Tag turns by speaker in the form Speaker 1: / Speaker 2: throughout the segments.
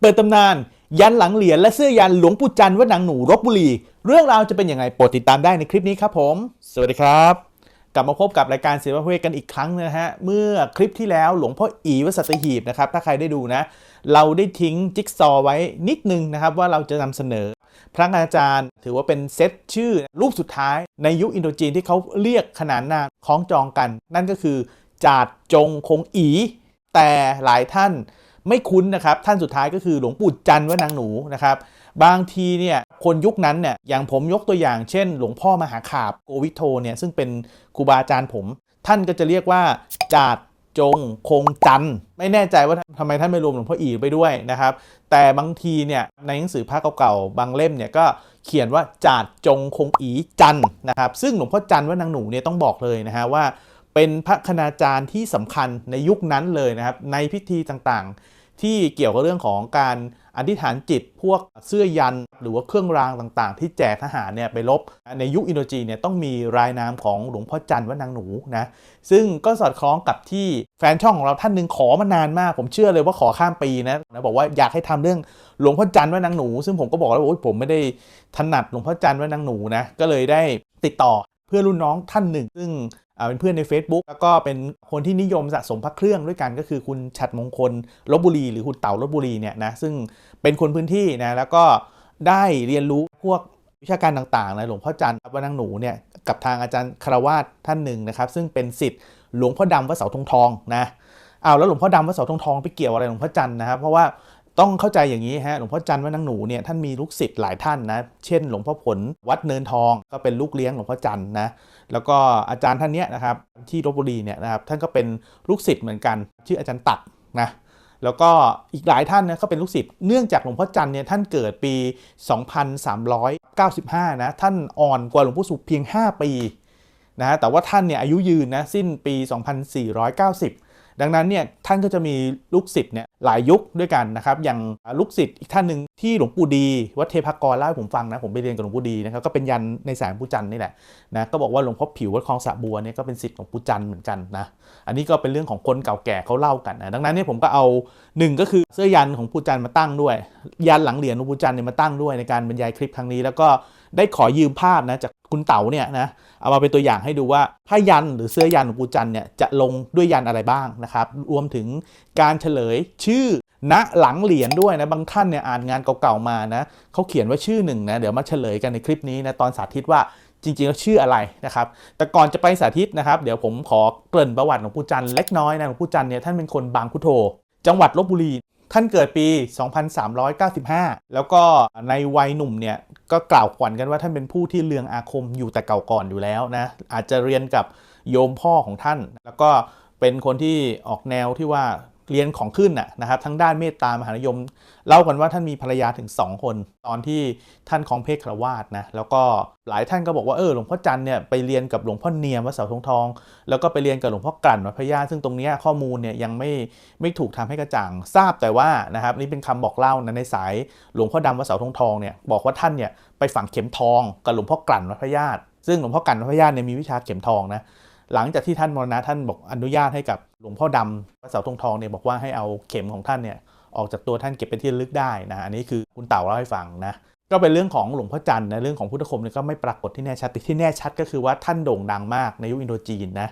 Speaker 1: เปิดตำนาน ยันหลังเหรียญและเสื้อยันหลวงปู่จันทร์วัดหนังหนูรบบุรี เรื่องราวจะเป็นยังไงโปรดติดตามได้ในคลิปนี้ครับผม สวัสดีครับ กลับมาพบกับรายการเสียงพระเวทกันอีกครั้งนะฮะ เมื่อคลิปที่แล้วหลวงพ่ออีวัดสัตหีบนะครับถ้าใครได้ดูนะ เราได้ทิ้งจิ๊กซอว์ไว้นิดนึงนะครับว่าเราจะนำเสนอ พระอาจารย์ถือว่าเป็นเซตชื่อรูปสุดท้ายในยุคอินโดจีนที่เขาเรียกขนานนามคล้องจองกัน นั่นก็คือจาดจงคงอี แต่หลายท่าน ไม่คุ้นนะครับท่านสุดท้ายก็คือหลวงปู่จันว่านางหนูนะครับบางทีเนี่ยคนยุคนั้นเนี่ยอย่างผมยกตัวอย่างเช่น หลวงพ่อมหาขาบโกวิโทเนี่ยซึ่งเป็นครูบาอาจารย์ผม ท่านก็จะเรียกว่าจาดจงคงจันไม่แน่ใจว่าทำไมท่านไม่รวมหลวงพ่ออีไปด้วยนะครับ แต่บางทีเนี่ยในหนังสือพระเก่าๆบางเล่มเนี่ยก็เขียนว่าจาดจงคงอีจันนะครับ ซึ่งหลวงพ่อจันว่านางหนูเนี่ยต้องบอกเลยนะฮะว่า เป็นพระคณาจารย์ที่สำคัญในยุคนั้นเลยนะครับในพิธีต่างๆ ที่เกี่ยวกับเรื่องของการอธิษฐานจิตพวกเสื้อยันหรือว่าเครื่องรางต่างๆ ที่แจกทหารเนี่ยไปรบในยุคอินโดจีนเนี่ยต้องมีรายนามของหลวงพ่อจันทร์ว่านางหนูนะซึ่งก็สอดคล้องกับที่แฟนช่องของเราท่านหนึ่งขอมานานมาก ผมเชื่อเลยว่าขอข้ามปีนะนะบอกว่าอยากให้ทำเรื่องหลวงพ่อจันทร์ว่านางหนู ซึ่งผมก็บอกแล้วว่าผมไม่ได้ถนัดหลวงพ่อจันทร์ว่านางหนูนะก็เลยได้ติดต่อเพื่อนรุ่นน้องท่านหนึ่ง ซึ่ง เป็นเพื่อนใน Facebook แล้วก็เป็นคนที่นิยมสะสมพระเครื่องด้วยกันก็คือคุณฉัดมงคลลบบุรี หรือคุณเต่าลบบุรีเนี่ยนะซึ่งเป็นคนพื้นที่นะแล้วก็ได้เรียนรู้พวกวิชาการต่างๆนะหลวงพ่อจันทร์วัดนางหนูเนี่ยกับทางอาจารย์คารวาสท่านหนึ่งนะครับ ซึ่งเป็นสิทธิ์หลวงพ่อดำวัดเสาธงทองนะอ้าวแล้วหลวงพ่อดำวัดเสาธงทองไปเกี่ยวอะไรหลวงพ่อจันทร์นะครับเพราะว่า ต้องเข้าใจอย่างนี้ฮะหลวงพ่อจันทร์วัดนางหนูเนี่ยท่านมีลูกศิษย์หลายท่านนะเช่น หลวงพ่อผลวัดเนินทองก็เป็นลูกเลี้ยงหลวงพ่อจันทร์นะแล้วก็อาจารย์ท่านเนี้ยนะครับที่ลบบุรีเนี่ยนะครับท่านก็เป็นลูกศิษย์เหมือนกัน ชื่ออาจารย์ตักนะแล้วก็อีกหลายท่านนี่ยก็เป็นลูกศิษย์เนื่องจากหลวงพ่อจันทร์เนี่ยท่านเกิดปี 2395 นะท่านอ่อนกว่าหลวงพ่อสุขเพียง 5 ปีนะฮะแต่ว่าท่านเนี่ยอายุยืนนะสิ้นปี 2490 ดังนั้นเนี่ยท่านก็จะมีลูกศิษย์เนี่ยหลายยุคด้วยกันนะครับอย่างลูกศิษย์อีกท่านหนึ่งที่หลวงปู่ดี วัดเทพากรเล่าให้ผมฟังนะผมไปเรียนกับหลวงปู่ดีนะครับก็เป็นยันในแสงปู่จันนี่แหละนะก็บอกว่าหลวงพ่อผิววัดคลองสะบัวเนี่ยก็เป็นศิษย์ของปู่จันเหมือนกันนะอันนี้ก็เป็นเรื่องของคนเก่าแก่เขาเล่ากันนะดังนั้นเนี่ยผมก็เอาหนึ่งก็คือเสื้อยันของปู่จันมาตั้งด้วย ยันหลังเหรียญหลวงปู่จันเนี่ยมาตั้งด้วยในการบรรยายคลิปครั้งนี้แล้วก็ได้ขอยืมภาพนะจาก คุณเต๋าเนี่ยนะเอามาเป็นตัวอย่างให้ดูว่าผ้ายันหรือเสื้อยันของปู่จันเนี่ยจะลงด้วยยันอะไรบ้างนะครับรวมถึงการเฉลยชื่อณหลังเหรียญด้วยนะบางท่านเนี่ยอ่านงานเก่าๆมานะเขาเขียนว่าชื่อหนึ่งนะเดี๋ยวมาเฉลยกันในคลิปนี้นะตอนสาธิตว่าจริงๆแล้วชื่ออะไรนะครับ แต่ก่อนจะไปสาธิตนะครับ เดี๋ยวผมขอเกริ่นประวัติของปู่จันเล็กน้อยนะหลวงปู่จันเนี่ยท่านเป็นคนบางพุโทโธจังหวัดลบบุรี ท่านเกิดปี 2395 แล้วก็ในวัยหนุ่มเนี่ยก็กล่าวขวัญกันว่าท่านเป็นผู้ที่เลืองอาคมอยู่แต่เก่าก่อนอยู่แล้วนะ อาจจะเรียนกับโยมพ่อของท่าน แล้วก็เป็นคนที่ออกแนวที่ว่า เรียนของขึ้นนะนะครับทั้งด้านเมตตามหานิยม เล่ากันว่าท่านมีภรรยาถึง 2 คน ตอนที่ท่านคองเพศครวาสนะแล้วก็หลายท่านก็บอกว่าเออหลวงพ่อจันเนี่ยไปเรียนกับหลวงพ่อเนียมวัดเสาธงทอง แล้วก็ไปเรียนกับหลวงพ่อกลั่นวัดพญาซึ่งตรงนี้ข้อมูลเนี่ยยังไม่ไม่ถูกทำให้กระจ่างทราบแต่ว่านะครับนี่เป็นคำบอกเล่านะในสายหลวงพ่อดำวัดเสาธงทองเนี่ยบอกว่าท่านเนี่ยไปฝังเข็มทองกับหลวงพ่อกลั่นวัดพญาซึ่งหลวงพ่อกลั่นวัดพญาเนี่ยมีวิชาเข็มทองนะ หลังจากที่ท่านมรณะท่านบอกอนุญาตให้กับหลวงพ่อดำวัดเสาธงทองเนี่ยบอกว่าให้เอาเข็มของท่านเนี่ยออกจากตัวท่านเก็บเป็นที่ลึกได้นะอันนี้คือคุณเต่าเล่าให้ฟังนะก็เป็นเรื่องของหลวงพ่อจันทร์นะเรื่องของพุทธคมเนี่ยก็ไม่ปรากฏที่แน่ชัดแต่ที่แน่ชัดก็คือว่าท่านโด่งดังมากในยุคอินโดจีนนะ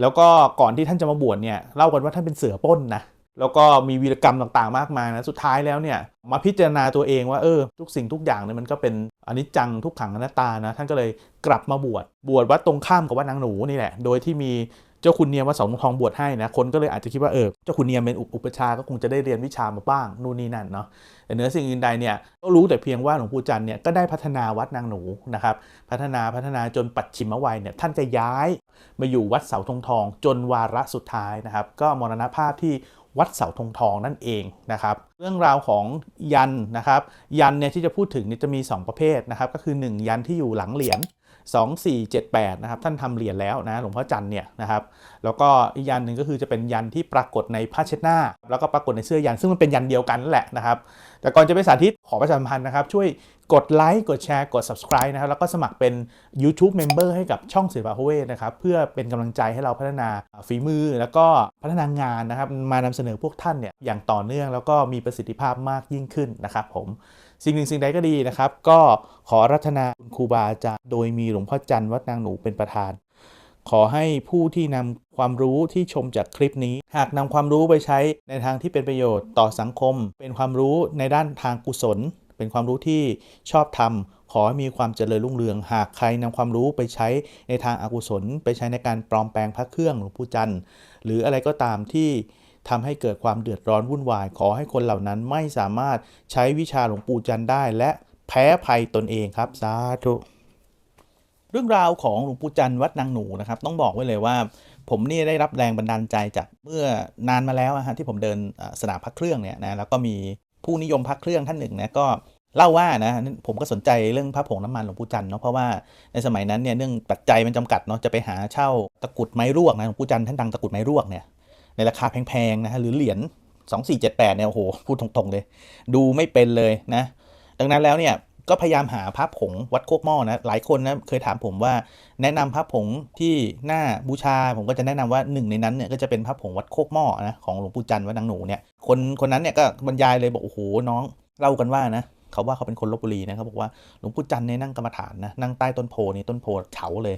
Speaker 1: แล้วก็ก่อนที่ท่านจะมาบวชเนี่ยเล่ากันว่าท่านเป็นเสือป้นนะ แล้วก็มีวีรกรรมต่างๆ มากมายนะสุดท้ายแล้วเนี่ยมาพิจารณาตัวเองว่าเออทุกสิ่งทุกอย่างเนี่ยมันก็เป็นอนิจจังทุกขังอนัตตานะท่านก็เลยกลับมาบวชบวชวัดตรงข้ามกับวัดนางหนูนี่แหละ โดยที่มีเจ้าคุณเนียมวัดสาธงทองบวชให้นะคนก็เลยอาจจะคิดว่าเออเจ้าคุณเนียมเป็นอุปชาก็คงจะได้เรียนวิชามาบ้างนู่นนี่นั่นเนาะแต่เนื้อสิ่งอื่นใดเนี่ยก็รู้แต่เพียงว่าหลวงปู่จันทร์เนี่ยก็ได้พัฒนาวัดนางหนูนะครับพัฒนาพัฒนาจนปัดชิมวัยเนี่ยท่านจะย้ายมาอยู่วัดเสาธงทอง จนวาระสุดท้ายนะครับก็มรณภาพที่ วัดเสาธงทองนั่นเองนะครับ เรื่องราวของยันนะครับ ยันเนี่ยที่จะพูดถึงนี่จะมี 2 ประเภทนะครับ ก็คือ 1 ยันที่อยู่หลังเหรียญ2478นะครับท่านทำเหรียญแล้วนะหลวงพ่อจันเนี่ยนะครับแล้วก็อีกยันหนึ่งก็คือจะเป็นยันที่ปรากฏในผ้าเช็ดหน้า แล้วก็ปรากฏในเสื้อยันซึ่งมันเป็นยันเดียวกันนั่นแหละนะครับ แต่ก่อนจะไปสาธิตขอประชาสัมพันธ์นะครับช่วย กดไลค์กดแชร์กด subscribe นะครับ แล้วก็สมัครเป็น YouTube Member ให้กับช่องศิลปะโฮเวนะครับ เพื่อเป็นกำลังใจให้เราพัฒนาฝีมือ แล้วก็พัฒนางานนะครับ มานำเสนอพวกท่านเนี่ยอย่างต่อเนื่อง แล้วก็มีประสิทธิภาพมากยิ่งขึ้นนะครับผมสิ่งหนึ่งสิ่งใดก็ดีนะครับ ก็ขอรัตนาคุณครูบาอาจารย์โดยมีหลวงพ่อจันทร์วัดนางหนูเป็นประธาน ขอให้ผู้ที่นำความรู้ที่ชมจากคลิปนี้ หากนำความรู้ไปใช้ในทางที่เป็นประโยชน์ต่อสังคม เป็นความรู้ในด้านทางกุศล เป็นความรู้ที่ชอบทำขอให้มีความเจริญรุ่งเรือง หากใครนำความรู้ไปใช้ในทางอากุศล ไปใช้ในการปลอมแปลงพระเครื่องหลวงปู่จันทร์หรืออะไรก็ตามที่ทำให้เกิดความเดือดร้อนวุ่นวาย ขอให้คนเหล่านั้นไม่สามารถใช้วิชาหลวงปู่จันทร์ได้ และแพ้ภัยตนเองครับสาธุเรื่องราวของหลวงปู่จันทร์วัดนางหนูนะครับ ต้องบอกไว้เลยว่า ผมนี่ได้รับแรงบันดาลใจจากเมื่อนานมาแล้วอะฮะที่ผมเดินสนามพักเครื่องเนี่ยนะแล้วก็มี ผู้นิยมพักเครื่องท่านหนึ่งนะก็เล่าว่านะผมก็สนใจเรื่องพระผงน้ำมันหลวงปู่จันทร์เนาะเพราะว่าในสมัยนั้นเนี่ยเนื่องปัจจัยมันจำกัดเนาะจะไปหาเช่าตะกุดไม้รวกนะหลวงปู่จันทร์ท่านดังตะกุดไม้รวกเนี่ยในราคาแพงๆนะฮะหรือเหรียญ2478เนี่ยโอ้โหพูดตรงๆเลย ดูไม่เป็นเลยนะดังนั้นแล้วเนี่ย ก็พยายามหาพระผงวัดโคกหม้อนะ หลายคนนะเคยถามผมว่า แนะนำพระผงที่หน้าบูชา ผมก็จะแนะนำว่าหนึ่งในนั้นเนี่ยก็จะเป็นพระผงวัดโคกหม้อนะของหลวงปู่จันทร์วัดนางหนูเนี่ยคนคนนั้นเนี่ยก็บรรยายเลยบอกโอ้โหน้องเล่ากันว่านะเขาว่าเขาเป็นคนลบบุรีนะเขาบอกว่าหลวงปู่จันทร์เนี่ยนั่งกรรมฐานนะนั่งใต้ต้นโพนี่ต้นโพเฉาเลย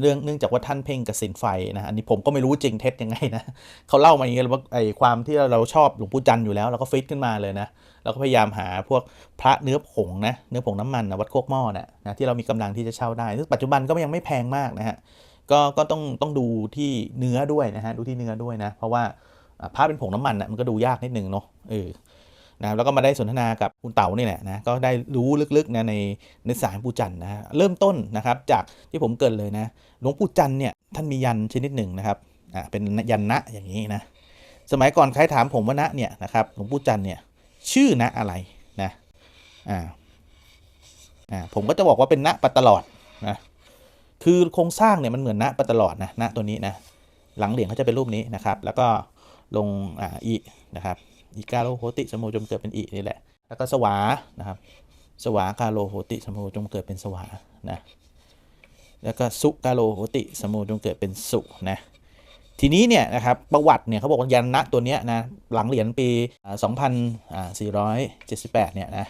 Speaker 1: เรื่องเนื่องจากว่าท่านเพ่งกับสินไฟนะอันนี้ผมก็ไม่รู้จริงเท็จยังไงนะเขาเล่ามาอย่างนี้ว่าไอ้ความที่เราชอบหลวงปู่จันทร์อยู่แล้วเราก็ฟิตขึ้นมาเลยนะเราก็พยายามหาพวกพระเนื้อผงนะเนื้อผงน้ำมันนะวัดโคกหม้อนะนะที่เรามีกำลังที่จะเช่าได้ซึ่งปัจจุบันก็ยังไม่แพงมากนะฮะก็ก็ต้องต้องดูที่เนื้อด้วยนะฮะดูที่เนื้อด้วยนะ เพราะว่าอ่าพระเป็นผงน้ำมันนะมันก็ดูยากนิดนึงเนาะเออ นะแล้วก็มาได้สนทนากับคุณเต๋านี่แหละนะก็ได้รู้ลึกๆนะในในสายปู่จันทร์นะฮะเริ่มต้นนะครับจากที่ผมเกรินเลยนะหลวงปู่จันทร์เนี่ยท่านมียันชนิดหนึ่งนะครับอ่าเป็นยันนะอย่างนี้นะสมัยก่อนใครถามผมว่านะเนี่ยนะครับหลวงปู่จันทร์เนี่ยชื่อณอะไรนะอ่าอ่าผมก็จะบอกว่าเป็นณปัตตลอดนะคือโครงสร้างเนี่ยมันเหมือนณปัตตลอดนะณตัวนี้นะหลังเหรียญเขาจะเป็นรูปนี้นะครับ แล้วก็ลงอ่าอีนะครับ อีกาโลโหติสมโมจมเกิดเป็นอีนี่แหละ แล้วก็สวานะครับ สวากาโลโหติสมโมจงเกิดเป็นสวานะ แล้วก็สุกาโลโหติสมโมจงเกิดเป็นสุนะ ทีนี้เนี่ยนะครับประวัติเนี่ยเขาบอกว่ายันนะตัวเนี้ยนะหลังเหรียญปีอ่า2478 เนี่ยนะ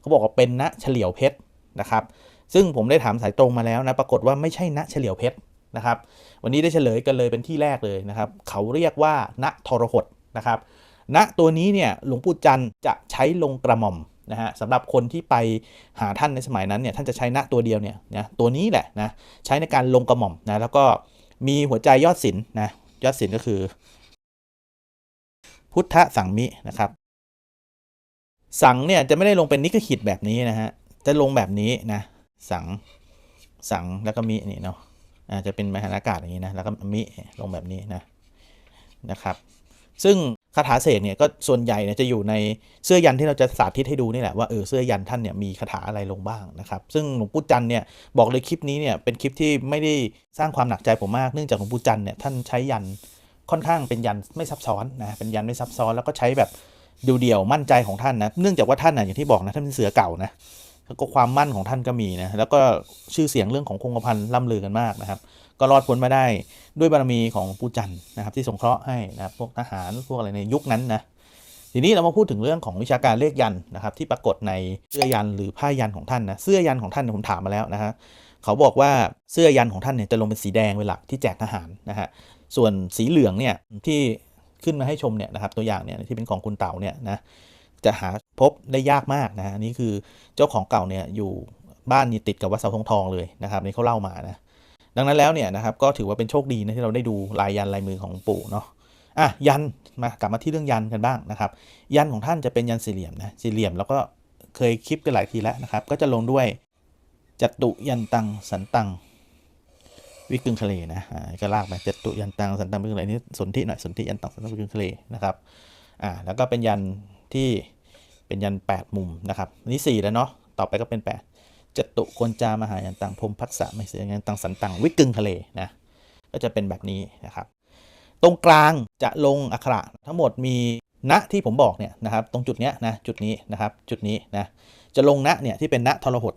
Speaker 1: เขาบอกว่าเป็นณเฉลียวเพชรนะครับซึ่งผมได้ถามสายตรงมาแล้วนะปรากฏว่าไม่ใช่ณเฉลียวเพชรนะครับ วันนี้ได้เฉลยกันเลยเป็นที่แรกเลยนะครับ เขาเรียกว่าณทรหดนะครับ ณตัวนี้เนี่ยหลวงปู่จันทร์จะใช้ลงกระหม่อมนะฮะสำหรับคนที่ไปหาท่านในสมัยนั้นเนี่ยท่านจะใช้ณตัวเดียวเนี่ยนะตัวนี้แหละนะใช้ในการลงกระหม่อมนะแล้วก็มีหัวใจยอดศิลป์นะยอดศิลก็คือ พุทธสังมินะครับ สังเนี่ยจะไม่ได้ลงเป็นนิกหิตแบบนี้นะฮะจะลงแบบนี้นะสังสังแล้วก็มินี่เนาะอ่าจะเป็นมหานากาศอย่างนี้นะแล้วก็มิลงแบบนี้นะนะครับ ซึ่ง คาถาเสกเนี่ยก็ส่วนใหญ่เนี่ยจะอยู่ในเสื้อยันที่เราจะสาธิตให้ดูนี่แหละว่าเออเสื้อยันท่านเนี่ยมีคาถาอะไรลงบ้างนะครับซึ่งหลวงปู่จันทร์เนี่ยบอกเลยคลิปนี้เนี่ยเป็นคลิปที่ไม่ได้สร้างความหนักใจผมมากเนื่องจากหลวงปู่จันทร์เนี่ยท่านใช้ยันค่อนข้างเป็นยันไม่ซับซ้อนนะเป็นยันไม่ซับซ้อนแล้วก็ใช้แบบเดี่ยวๆมั่นใจของท่านนะเนื่องจากว่าท่านน่ะอย่างที่บอกนะท่านเป็นเสือเก่านะแล้วก็ความมั่นของท่านก็มีนะแล้วก็ชื่อเสียงเรื่องของคงกระพันล่ำลือกันมากนะครับ ก็รอดพ้นมาได้ด้วยบารมีของปู่จันทร์นะครับที่สงเคราะห์ให้นะครับพวกทหารพวกอะไรในยุคนั้นนะทีนี้เรามาพูดถึงเรื่องของวิชาการเลขยันนะครับที่ปรากฏในเสื้อยันหรือผ้ายันของท่านนะเสื้อยันของท่านผมถามมาแล้วนะฮะเขาบอกว่าเสื้อยันของท่านเนี่ยจะลงเป็นสีแดงเป็นหลักที่แจกทหารนะฮะส่วนสีเหลืองเนี่ยที่ขึ้นมาให้ชมเนี่ยนะครับตัวอย่างเนี่ยที่เป็นของคุณเต่าเนี่ยนะจะหาพบได้ยากมากนะฮะนี่คือเจ้าของเก่าเนี่ยอยู่บ้านนี่ติดกับวัดเสาธงทองเลยนะครับนี่เขาเล่ามานะ ดังนั้นแล้วเนี่ยนะครับก็ถือว่าเป็นโชคดีนะที่เราได้ดูลายยันลายมือของปู่เนาะอะยันมากลับมาที่เรื่องยันกันบ้างนะครับ ยันของท่านจะเป็นยันสี่เหลี่ยมนะสี่เหลี่ยมแล้วก็เคยคลิปกันหลายทีแล้วนะครับ ก็จะลงด้วยจัตุยันตังสันตังวิกึงทะเลนะอ่าก็ลากไปจัตุยันตังสันตังวิกึงทะเลนี่สนธิหน่อยสนธิยันตังสันตังวิกึงทะเลนะครับอ่าแล้วก็เป็นยันที่เป็นยันแปดมุมนะครับนนี่สี่แล้วเนาะต่อไปก็เป็นแปด จตุโกนจามหายันตังพรมพักษะไม่เสียยันตังสันตังวิกึงทะเลนะก็จะเป็นแบบนี้นะครับ ตรงกลางจะลงอักขระทั้งหมดมีณที่ผมบอกเนี่ยนะครับตรงจุดเนี้ยนะจุดนี้นะครับจุดนี้นะจะลงณเนี่ยที่เป็นณทรหด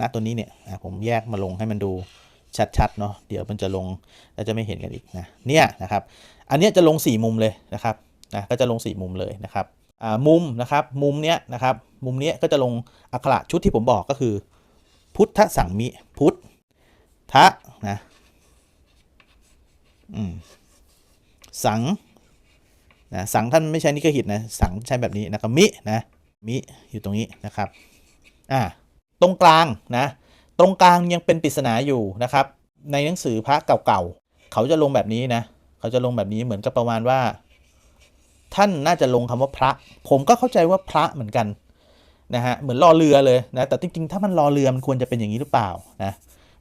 Speaker 1: ณตัวนี้เนี่ยอะผมแยกมาลงให้มันดูชัดๆเนาะเดี๋ยวมันจะลงแล้วจะไม่เห็นกันอีกนะเนี่ยนะครับอันนี้จะลง 4 มุมเลยนะครับนะก็จะลง 4 มุมเลยนะครับมุมนะครับมุมเนี้ยนะครับมุมเนี้ยก็จะลงอักขระชุดที่ผมบอกก็คือ พุทธสังมิ พุทธะนะสังนะสังท่านไม่ใช่นิกหิตนะ สังใช้แบบนี้นะครับมินะมิอยู่ตรงนี้นะครับอ่าตรงกลางนะตรงกลางยังเป็นปริศนาอยู่นะครับ ในหนังสือพระเก่าๆเขาจะลงแบบนี้นะเขาจะลงแบบนี้เหมือนกับประมาณว่า ท่านน่าจะลงคำว่าพระ ผมก็เข้าใจว่าพระเหมือนกัน นะฮะเหมือนรอเรือเลยนะแต่จริงๆ ถ้ามันรอเรือมันควรจะเป็นอย่างนี้หรือเปล่านะ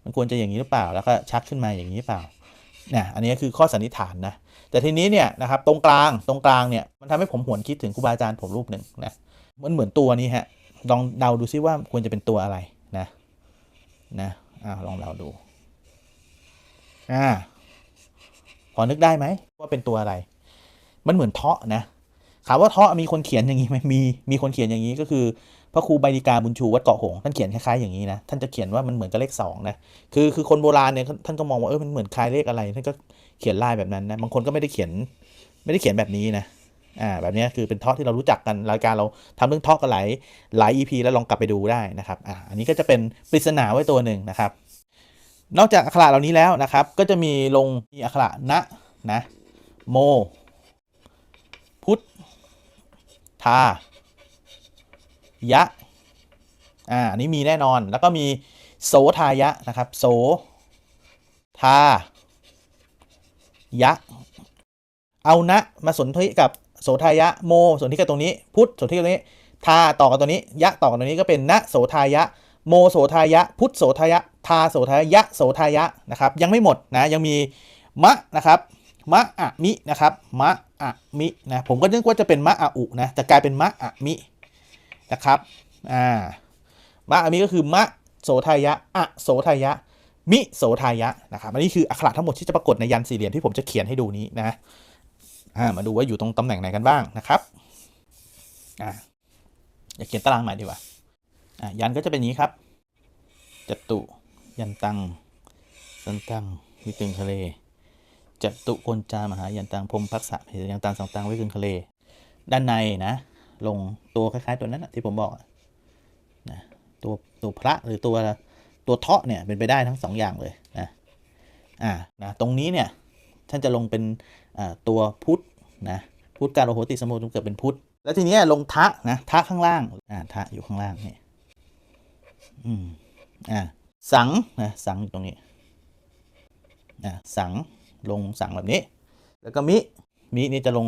Speaker 1: มันควรจะอย่างนี้หรือเปล่าแล้วก็ชักขึ้นมาอย่างนี้หรือเปล่านี่ยอันนี้คือข้อสันนิษฐานนะแต่ทีนี้เนี่ยนะครับตรงกลางตรงกลางเนี่ยมันทำให้ผมหวนคิดถึงครูบาอาจารย์ผมรูปหนึ่งนะมันเหมือนตัวนี้ฮะลองเดาดูซิว่าควรจะเป็นตัวอะไรนะนะอ่าลองเดาดูอ่าพอนึกได้ไหมว่าเป็นตัวอะไร มันเหมือนเทาะนะถามว่าเทาะมีคนเขียนอย่างนี้ไหมมีมีคนเขียนอย่างนี้ก็คือ พระครูใบดิกาบุญชูวัดเกาะหงส์ท่านเขียนคล้ายๆอย่างนี้นะท่านจะเขียนว่ามันเหมือนกับเลขสองนะคือคือคนโบราณเนี่ยท่านก็มองว่าเออมันเหมือนคล้ายเลขอะไรท่านก็เขียนลายแบบนั้นนะบางคนก็ไม่ได้เขียนไม่ได้เขียนแบบนี้นะอ่าแบบนี้คือเป็นทอที่เรารู้จักกันรายการเราทำเรื่องทอกันหลายหลาย EP แล้วลองกลับไปดูได้นะครับอ่าอันนี้ก็จะเป็นปริศนาไว้ตัวหนึ่งนะครับ นอกจากอักขระเหล่านี้แล้วนะครับ ก็จะมีลงมีอักขระนะนะโม พุทธทา ยะอ่าอันนี้มีแน่นอนแล้วก็มีโสทายะนะครับโสทายะ เอานะมาสนธิกับโสทายะโมสนธิกับตรงนี้ พุทธสนธิกับตรงนี้ทาต่อกับตัวนี้ ยะต่อกับตัวนี้ก็เป็นนะโสทายะ โมโสทายะ พุทธโสทายะทาโสทายะยะโสทายะนะครับ ยังไม่หมดนะยังมีมะนะครับมะอะมินะครับมะอะมินะผมก็นึกว่าจะเป็นมะอะอุนะแต่กลายเป็นมะอะมิ นะครับอ่ามะอะมิก็คือมะโสทายะอะโสทายะ มิโสทายะนะครับอันนี้คืออักขระทั้งหมดที่จะปรากฏในยันสี่เหลี่ยมที่ผมจะเขียนให้ดูนี้นะอ่ามาดูว่าอยู่ตรงตำแหน่งไหนกันบ้างนะครับอ่าอย่าเขียนตารางใหม่ดีกว่าอ่ายันก็จะเป็นอย่างนี้ครับจตุยันตังสันตังวิกึงทะเลจตุพลจามหายันตังพรมพักษะเพยันตังสังตังวิกึงทะเล ด้านในนะ ลงตัวคล้ายๆตัวนั้นที่ผมบอกนะตัวตัวพระหรือตัวตัวเทาะเนี่ยเป็นไปได้ทั้งสองอย่างเลยนะอ่านะตรงนี้เนี่ยท่านจะลงเป็นอ่าตัวพุทธนะพุทธการโอโหติสมโภชงเกิดเป็นพุทธแล้วทีเนี้ยลงทะนะทะข้างล่างอ่าทะอยู่ข้างล่างนี่อืมอ่าสังนะสังอยู่ตรงนี้อ่าสังลงสังแบบนี้ แล้วก็มิมินี่จะลง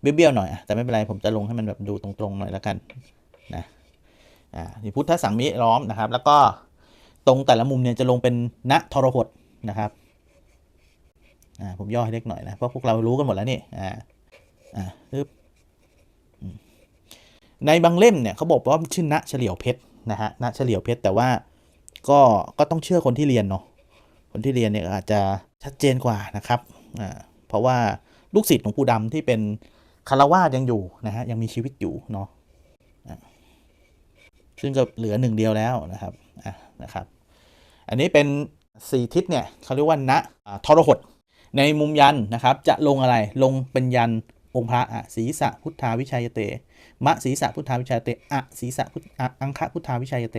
Speaker 1: เบี้ยวๆหน่อยอะแต่ไม่เป็นไรผมจะลงให้มันแบบดูตรงๆหน่อยแล้วกันนะอ่านี่พุทธสังมิล้อมนะครับ แล้วก็ตรงแต่ละมุมเนี่ยจะลงเป็นณทรหดนะครับอ่าผมย่อให้เล็กหน่อยนะเพราะพวกเรารู้กันหมดแล้วนี่อ่าอ่าปึ๊บในบางเล่มเนี่ยเขาบอกว่าชื่อณเฉลียวเพชรนะฮะณเฉลียวเพชรแต่ว่าก็ก็ต้องเชื่อคนที่เรียนเนาะคนที่เรียนเนี่ยอาจจะชัดเจนกว่านะครับอ่าเพราะว่าลูกศิษย์ของปู่ดำที่เป็น คารวาสยังอยู่นะฮะยังมีชีวิตอยู่เนาะซึ่งก็เหลือหนึ่งเดียวแล้วนะครับอะนะครับ อันนี้เป็น4ทิศเนี่ยเขาเรียกว่าณอ่าทรหดในมุมยันนะครับ จะลงอะไรลงเป็นยันองค์พระอะศีสะพุทธาวิชัยเต มะศีสะพุทธาวิชัยเตอะศีสะพุทธะอังคะพุทธาวิชัยเต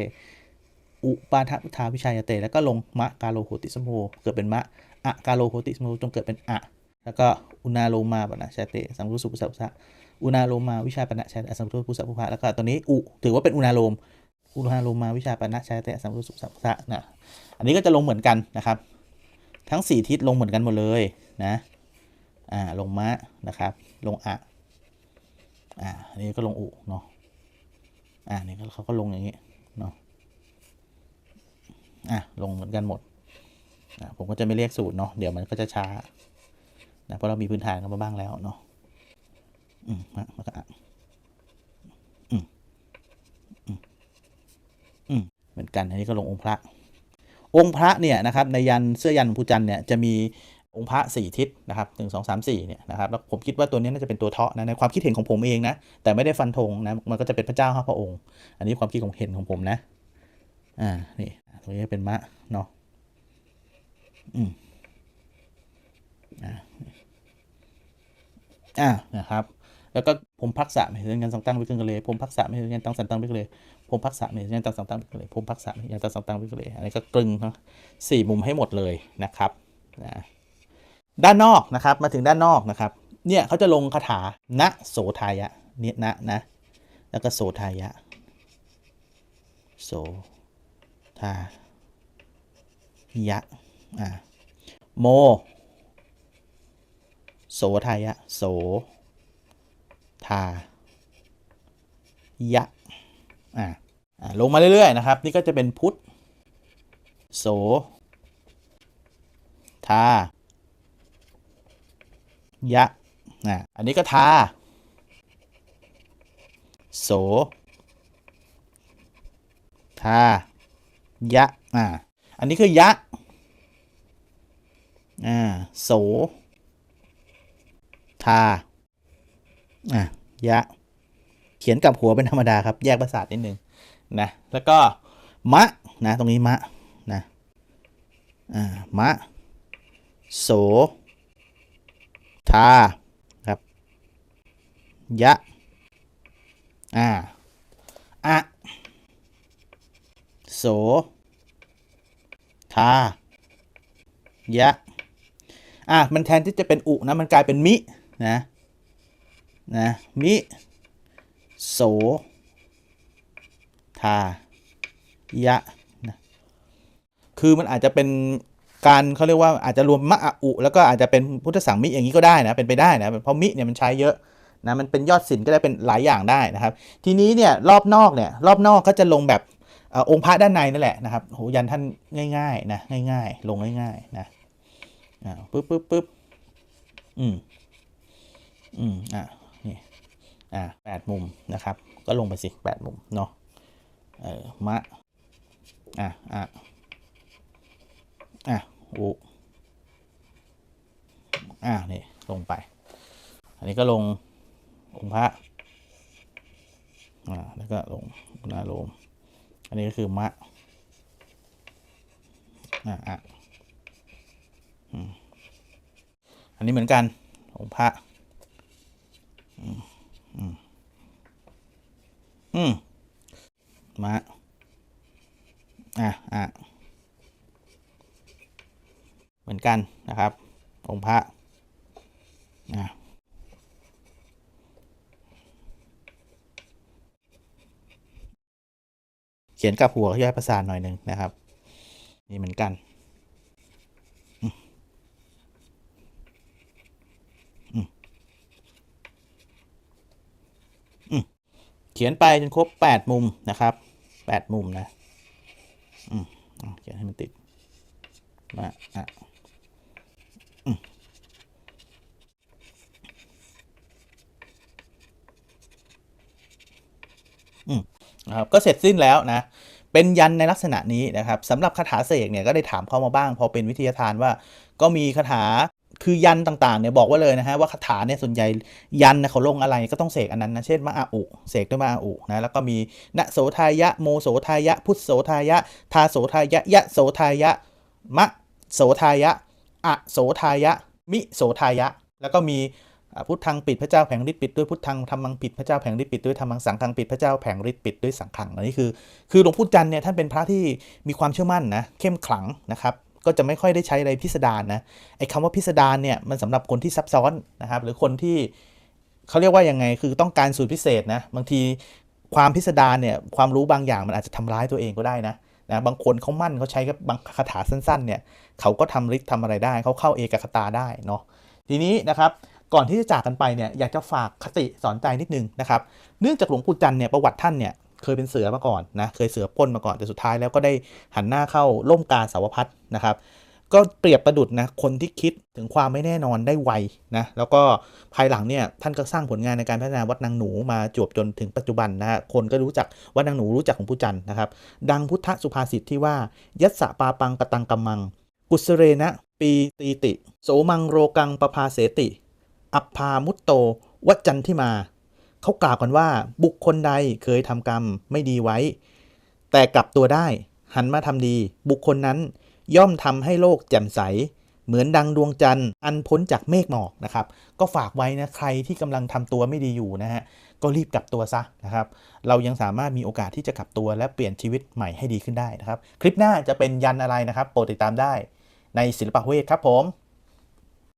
Speaker 1: อุปาทพุทธาวิชัยเต แล้วก็ลงมะกาโลโหติสมโภเกิดเป็นมะอะกาโลโหติสมโภจงเกิดเป็นอะ แล้วก็อุณาโลมาปนะชัยเตสังรุสุปุสสะพุสะอุณาโลมาวิชาปนะชัยสังรุสุปุสสะพุพะแล้วก็ตัวนี้อุถือว่าเป็นอุณาโลมอุณาโลมาวิชาปนะชัยเตสังรุสุปุสสะพุพะนะอันนี้ก็จะลงเหมือนกันนะครับ ทั้ง 4 ทิศลงเหมือนกันหมดเลยนะอ่าลงมะนะครับ ลงอะอ่าอันนี้ก็ลงอุเนาะอ่านี่เขาก็ลงอย่างนี้เนาะอะลงเหมือนกันหมดอ่าผมก็จะไม่เรียกสูตรเนาะเดี๋ยวมันก็จะช้า นะเพราะเรามีพื้นฐานกันมาบ้างแล้วเนาะอืมมะแล้วก็อะอืมอืมอืมเหมือนกันอันนี้ก็ลงองค์พระ องค์พระเนี่ยนะครับ ในยันเสื้อยันภูจันเนี่ยจะมีองค์พระสี่ทิศนะครับหนึ่งสองสามสี่เนี่ยนะครับแล้วผมคิดว่าตัวนี้น่าจะเป็นตัวเทาะนะในความคิดเห็นของผมเองนะแต่ไม่ได้ฟันธงนะมันก็จะเป็นพระเจ้าห้าพระองค์ อันนี้ความคิดของเห็นของผมนะอ่านี่ตรงนี้เป็นมะเนาะอืมอ่า อ่านะครับแล้วก็ผมพักษะไม่เห็นกันสังตั้งไปกันเลย ผมพักษะไม่เห็นกันตั้งสันตั้งไปกันเลย ผมพักษะไม่เห็นกันตั้งสันตั้งไปกันเลย ผมพักษะไม่เห็นกันตั้งสันตั้งไปกันเลย อันนี้ก็กลึงเนาะสี่มุมให้หมดเลยนะครับนะด้านนอกนะครับ มาถึงด้านนอกนะครับ เนี่ยเขาจะลงคาถาณโสทายะเนี่ยนะนะ แล้วก็โสทายะ โสทายะ อ่า โม โสทายะ โส ทา ยะ อ่าลงมาเรื่อย ๆ นะครับ นี่ก็จะเป็นพุทธ โส ทา ยะอ่าอันนี้ก็ทา โส ทา ยะ อ่า อันนี้คือยะ อ่า โส ทาอะยะ เขียนกับหัวเป็นธรรมดาครับ แยกประสาทนิดนึงนะ แล้วก็ มะ นะ ตรงนี้มะ นะอ่ามะ โส ทา ครับ ยะ อ่า อะโส ทา ยะ อะ มันแทนที่จะเป็นอุนะ มันกลายเป็นมิ นะนะมิโสทายะนะคือมันอาจจะเป็นการเขาเรียกว่าอาจจะรวมมะอุ แล้วก็อาจจะเป็นพุทธสังมิอย่างนี้ก็ได้นะเป็นไปได้นะเพราะมิเนี่ยมันใช้เยอะนะมันเป็นยอดสินก็ได้เป็นหลายอย่างได้นะครับ ทีนี้เนี่ยรอบนอกเนี่ยรอบนอกก็จะลงแบบอองค์พระด้านในนั่นแหละนะครับโหยันท่านง่ายๆนะง่าย ๆ ลงง่ายๆนะปึ๊บปึ๊บปึ๊บอืม อืมอะนี่อ่าแปดมุมนะครับ ก็ลงไปสิแปดมุมเนาะเออมะอะอะอะอุอะนี่ลงไป อันนี้ก็ลงองค์พระอ่าแล้วก็ลงนาโลมอันนี้ก็คือมะอะอะอันนี้เหมือนกันองค์พระ อืมอืมอืมมา อะอะเหมือนกันนะครับองค์พระอะเขียนกับหัวขยายประสานหน่อยหนึ่งนะครับ นี่เหมือนกัน เขียนไปจนครบ8มุมนะครับ8มุมนะอืมเขียนให้มันติดมาอะอืมอืมนะครับก็เสร็จสิ้นแล้วนะ เป็นยันในลักษณะนี้นะครับสำหรับคาถาเสกเนี่ยก็ได้ถามเข้ามาบ้าง พอเป็นวิทยาทานว่า ก็มีคาถา คือยันต่างๆเนี่ยบอกไว่าเลยนะฮะว่าคาถาเนี่ยส่วนใหญ่ยันนะเขาลงอะไรก็ต้องเสกอันนั้นนะเช่นมะอาอุเสกด้วยมะอาอุนะแล้วก็มีณโสทายะโมโสทายะ พุทธโสทายะ ทาโสทายะยะโสทายะมะโสทายะอะโสทายะ มิโสทายะ แล้วก็มีพุทธังปิดพระเจ้าแผงฤทธิ์ปิดด้วยพุทธังธรรมังปิดพระเจ้าแผงฤทธิ์ปิดด้วยธรรมังสังฆังปิดพระเจ้าแผงฤทธิ์ปิดด้วยสังฆังอันนี้คือ คือหลวงพุทธจันทร์เนี่ยท่านเป็นพระที่มีความเชื่อมั่นนะเข้มขลังนะครับ ก็จะไม่ค่อยได้ใช้อะไรพิสดารนะไอ้คำว่าพิสดารเนี่ยมันสำหรับคนที่ซับซ้อนนะครับหรือคนที่เขาเรียกว่ายังไงคือต้องการสูตรพิเศษนะบางทีความพิสดารเนี่ยความรู้บางอย่างมันอาจจะทำร้ายตัวเองก็ได้นะนะบางคนเขามั่นเขาใช้กับบางคาถาสั้นๆเนี่ยเขาก็ทำฤทธิ์ทำอะไรได้เขาเข้าเอกคตาได้เนาะทีนี้นะครับก่อนที่จะจากกันไปเนี่ยอยากจะฝากคติสอนใจนิดนึงนะครับ เนื่องจากหลวงปู่จันทร์เนี่ยประวัติท่านเนี่ย เคยเป็นเสือมาก่อนนะเคยเสือป้นมาก่อนแต่สุดท้ายแล้วก็ได้หันหน้าเข้าล่มกาสาวพัดนะครับ ก็เปรียบประดุดนะคนที่คิดถึงความไม่แน่นอนได้ไวนะแล้วก็ภายหลังเนี่ยท่านก็สร้างผลงานในการพัฒนาวัดนางหนูมาจวบจนถึงปัจจุบันนะฮะคนก็รู้จักวัดนางหนูรู้จักของผู้จันทร์นะครับ ดังพุทธสุภาษิตที่ว่ายัสสะปาปังกตังกัมมัง กุสเรนะปีตีติ โสมังโรกังประภาเสติ อัปพามุตโตวัจจันทิมา เขากล่าวกันว่าบุคคลใดเคยทำกรรมไม่ดีไว้ แต่กลับตัวได้ หันมาทำดี บุคคลนั้นย่อมทำให้โลกแจ่มใส เหมือนดังดวงจันทร์อันพ้นจากเมฆหมอกนะครับ ก็ฝากไว้นะใครที่กำลังทำตัวไม่ดีอยู่นะฮะก็รีบกลับตัวซะนะครับ เรายังสามารถมีโอกาสที่จะกลับตัวและเปลี่ยนชีวิตใหม่ให้ดีขึ้นได้นะครับ คลิปหน้าจะเป็นยันอะไรนะครับ โปรดติดตามได้ในศิลปะเวทครับผม